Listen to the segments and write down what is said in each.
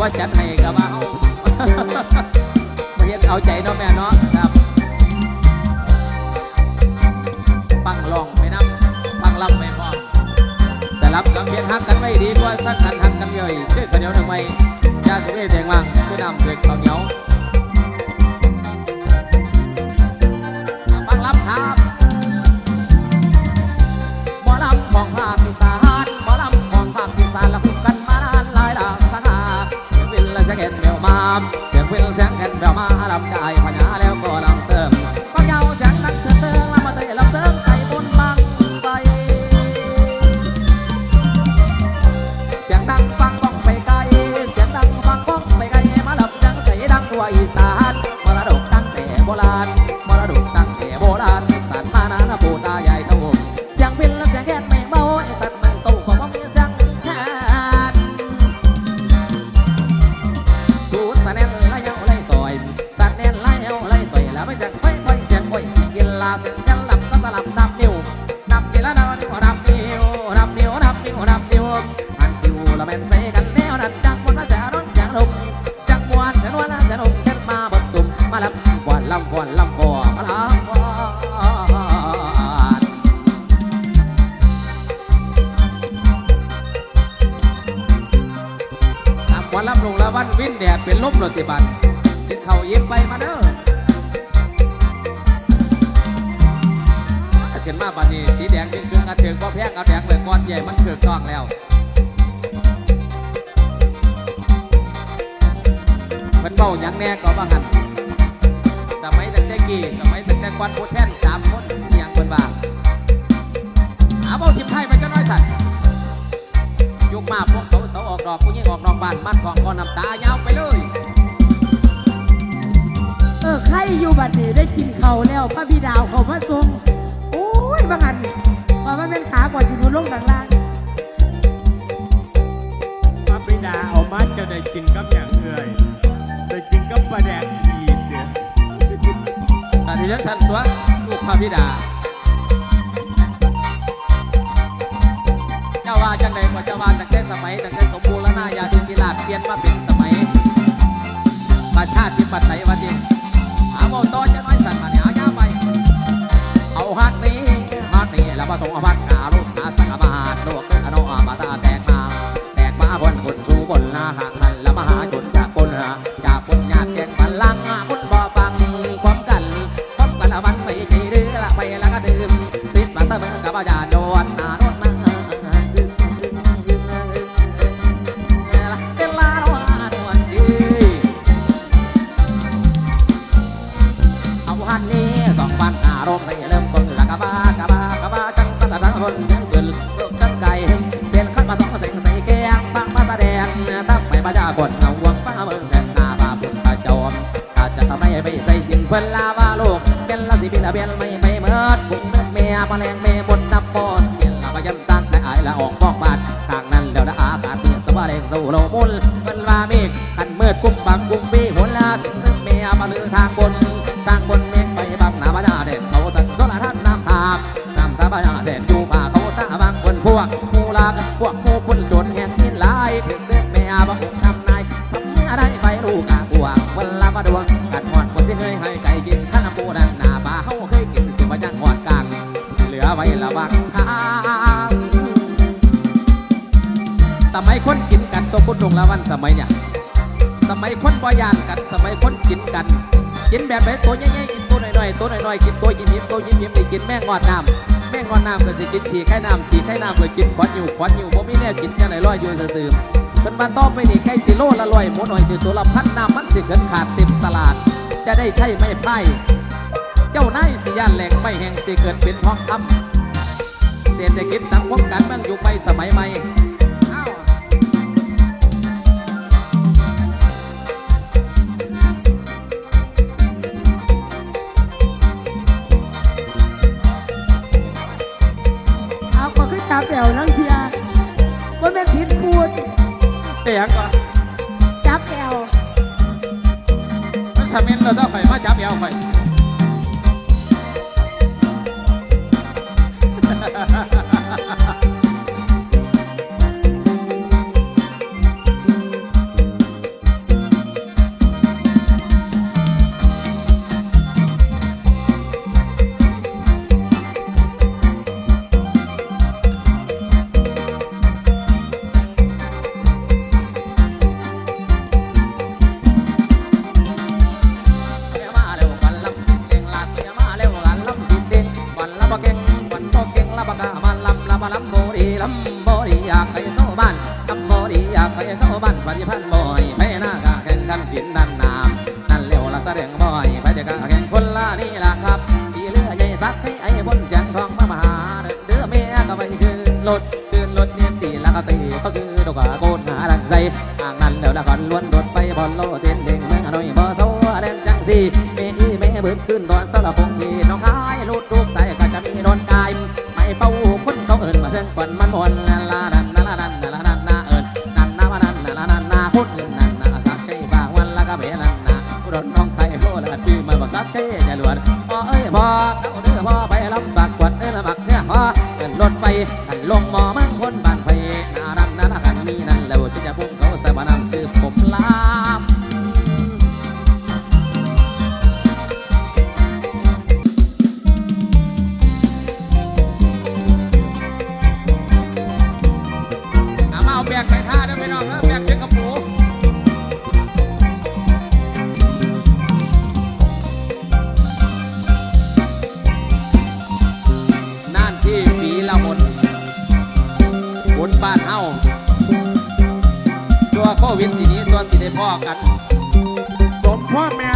ว่าจัดให้กับเอามาเฮ็ดเอาใจเนาะแม่เนาะครับปังลองไปน้ำปังลำไปพร้อมสลับกับเฮ็ดฮักกันไว้ดีกว่าสักกันฮักกันย่อยคือข้าวเหนียวหนึ่งไม้ยาสุเรศแดงว่างคือนำเด็กข้าวเหนียว สานมรดกตั้งแต่โบราณมรดกตั้งแต่โบราณสานมานานปู่ตายายเขาเสียงพินและเสียงแคนไม่เบาไอ้สัตว์มันโตก็บ่มีเสียงแคนสูดสะแนนไล่เยาไล่ซอยสะแนนไล่เยาไล่ซอยแล้วไม่เสียงไฟไฟเสียงไฟสิกินลาเสียงกันลำก็สลับนับนิ้วนับกี่ละนับนิ้วนับนิ้วนับนิ้วนับนิ้วนับนิ้วอันติวละแม่นใส่กันแนวนั้นจังมันมาแสร้อนเสียงลมจังมวนเสียงวนเสียงลม ลำกวนลำกวนลำกวนลำกวนลำลงละวันวินแดดเป็นลมรติบันกินข้าเย็นไปมาเด้อถ้าขึ้นมาบัดนี้สีแดงจึงคือกระเถิงก็แพงกระแดงเลยก้อนใหญ่มันเถือกต้องแล้วเพิ่นเบาหยังแน่ก็บ่หัน มัยตั้งแต่กี้สมัยตั้งแต่กวนผู้แทนสามคนอหยังเพิ่นว่าหาเบ้าทิมไทยไปจังน้อยสัตว์ยุกมาพวกเขาเสาออกดอกผู้หญิงออกนอกบ้านมัดกองก็น้ำตายาวไปเลย เออใครอยู่บัดนี้ได้กินเขาวแล้วพระบิดาวเขามาทรงโอ้ยบางอันพอมาเป็นขาก่อนสิหนูลงข้างล่างพระบิดาเอามาจะได้กินกับอย่างเอื่อยได้กินกับปลาแดงขีดเนี่ย ตอนนี้ฉันสันตัวลูกพระพิดา เจ้าว่าจังใดก็เจ้าว่าตั้งแต่สมัยตั้งแต่สมบูรณาญาสิทธิราชเปลี่ยนมาเป็นสมัยประชาธิปไตยวันนี้หาโมต่อจะน้อยสั่นมาเนี่ยเอายาไป เอาฮักนี้ฮักนี้แล้วมาส่งอภักกาลูการมณ์ไปเริ่มต้นละกะบากะบากะบาจังตะละทั้งคนเสียงเกินลูกกันไก่เปลี่ยนขึ้นมาสองเสียงใส่แกงฟังมาแสดงทำไปประจาคนเอาวงฟ้าเมืองแทนนาบาบุญตาจอมกาจะทำไมไปใส่ทิ้งเพิ่นลาว่าลูกเป็นละสิบิละเบียนไม่ไปเมิดบุ้งเนื้อเมียแมลงเมย์บนน้ำบอนเปลี่ยนละพยันตั้งแต่อายละออกบอกบาดทางนั้นเดี๋ยวละอากาศเปลี่ยนสว่าแรงสู่โลมุลเพิ่นว่าเมฆขันเมืดกุ้มบังกุ้มปีหัวลาสิ่งเนื้อเมียมาลือทางบน น้ำตาพญาเด่นอยู่ป่าเขาสาบางคนพวกมูลากันพวกหมูปุ่นจนแห่งนินลายถึงเดือดแม่บังทำนายทำเมื่อได้ไปรู้กะกวงวันละมาดวงกัดหอดคนสิเคยให้ไก่กินข้าวปูดันหน้าป่าเขาเคยกินสิมาจังหอดกลางเหลือไว้ระวังทางสมัยคนกินกันตัวคุณลงละวันสมัยเนี่ยสมัยคนบ่ยานกันสมัยคนกินกัน กินแบบไหนตัวใหญ่ๆกินตัวน้อยๆตัวน้อยๆกินตัวยิ้มยิ้มตัวยิ้มยิ้มได้กินแม่งอดน้ำแม่งอดน้ำก็สิกินฉี่ไข่น้ำฉี่ไข่น้ำเลยกินขวัญอยู่ขวัญอยู่บ่มีแน่กินจังไหนลอยอยู่ซื่อๆเป็นมาต่อไปนี่ไก่สิโลละลอยหมูหน่อยสิตัวละพันน้ำมันสิเกินขาดเต็มตลาด จะได้ใช่ไม่ไพ่เจ้านายสิย่านแหล่งไม่แห่งสิเกิดเป็นทองคำเศรษฐกิจสังคมการเมืองยุคใหม่สมัยใหม่ มาลำโมรีลำ One man.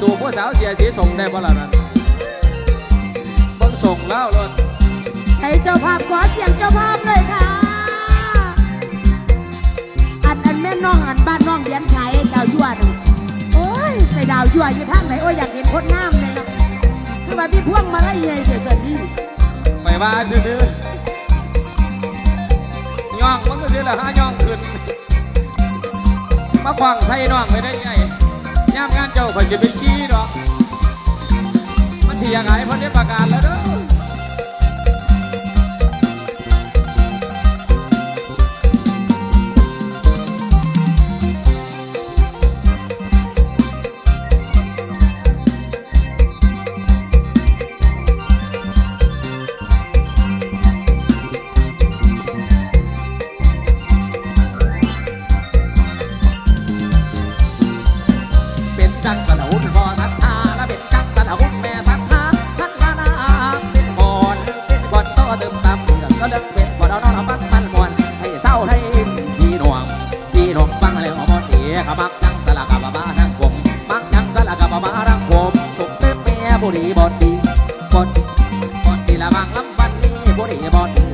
สู่ผู้สาวเสียสีส่งได้บ่ล่ะนั่นบังส่งแล้วล่ถใช่เจ้าภาพขอเสียงเจ้าภาพเลยค่ะ อันอันแม่น้องอันบ้านน้องเลียนใช้ดาวยั่วดูะโอ้ยไปดาวยั่วอยู่ทางไหนโอ้ยอยากเห็นคนงามเลยนะคือมาพี่พ่วงมาไล่เงยเดี๋ยวสวัสดีไปว่าซื่อๆย่องมันก็ซื่อละฮะย่องขึ้นมาฟังใช่น้องไปได้ไง เจ้าคอยจะไป็นขี้หรอก มันสียากหายเพราะนี้ประกาศแล้วเด้อ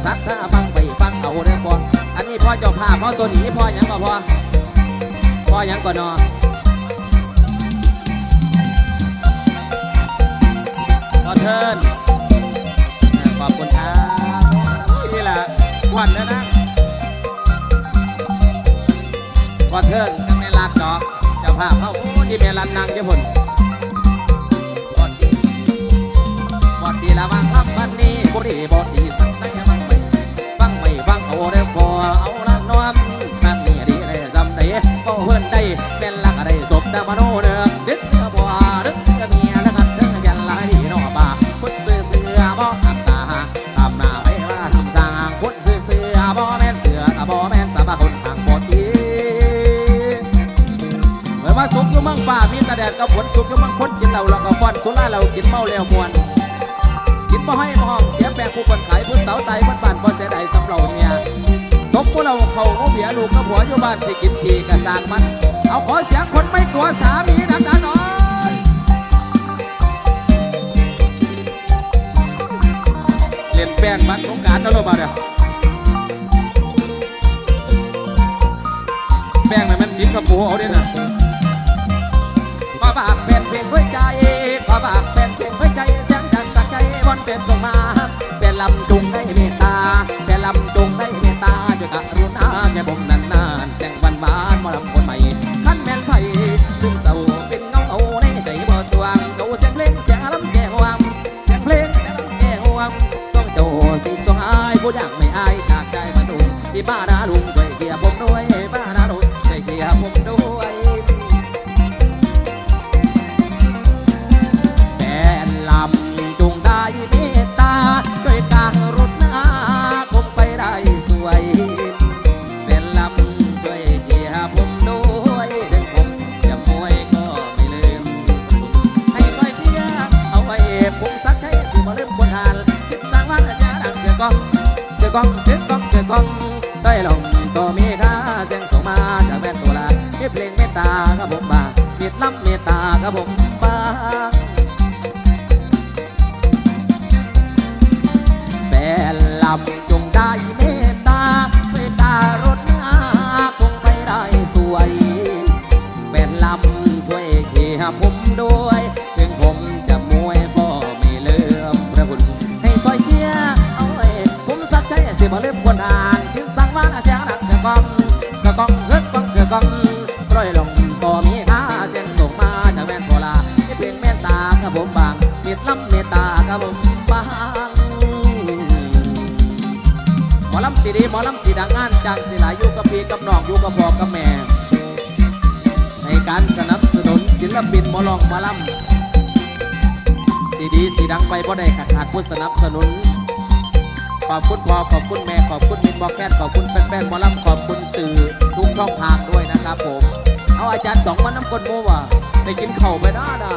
สัตว์ถ้าฟังไปฟังเอาเรื่องก่อนอันนี้พ่อเจ้าภาพพ่อตัวหนีพ่อยังก่อพ่อพ่อยังก่อนนอขอเทิร์นขอบคุณครับนี่แหละวันแล้วนะพอเทิร์นกับแม่รัดดอกเจ้าภาพเขาโอ้นี่เมรัดนางเจ้าผลบอดีบอดีละวังรับวันนี้บุรีบอดี ก็บางคนกินเหล้าแล้วก็ฟอนซล่าเรากินเมาแล้วมวน กินบ่ให้มองเสียแปลงผู้คนขายผู้สาวตายบ้านบ้านบ่เสียดายสำเหล่าเมียตกพวกเราเขาเขาเบียลูกกับหัวอยู่บ้านสิกินทีกระสางมัน เอาขอเสียงคนไม่กลัวสามีนะจ๊ะน้องเล่นแป้งมันสงการนะลูกบ่าวเด้อแป้งน่ะมันสีกระปูเอาเด้อนะ จ็บสมาเป็นลำตุงให้ quân đàn xin sáng ván sẽ đặt cửa con cửa con rất con cửa con rồi lòng bò mi khá sen sổ ma chẳng men bò là cái biển men ta cả bốn bảng miệt lắm miệt ta cả bốn bảng หมอลำสีดีหมอลำสีดังงานจังสีหลายอยู่กับพี่กับน้องอยู่กับพ่อกับแม่ในการสนับสนุนศิลปินหมอลองหมอลำสีดีสีดังไปบ่ได้ขัดขาดผู้สนับสนุน ขอบคุณพ่อขอบคุณแม่ขอบคุณมินบอแคนขอบคุณแฟนๆบอลลัมขอบคุณสื่อทุกช่องทางด้วยนะครับผม เอาอาจารย์สองมันน้ำกลโมว่ะได้กินเข่าไปหน้านะ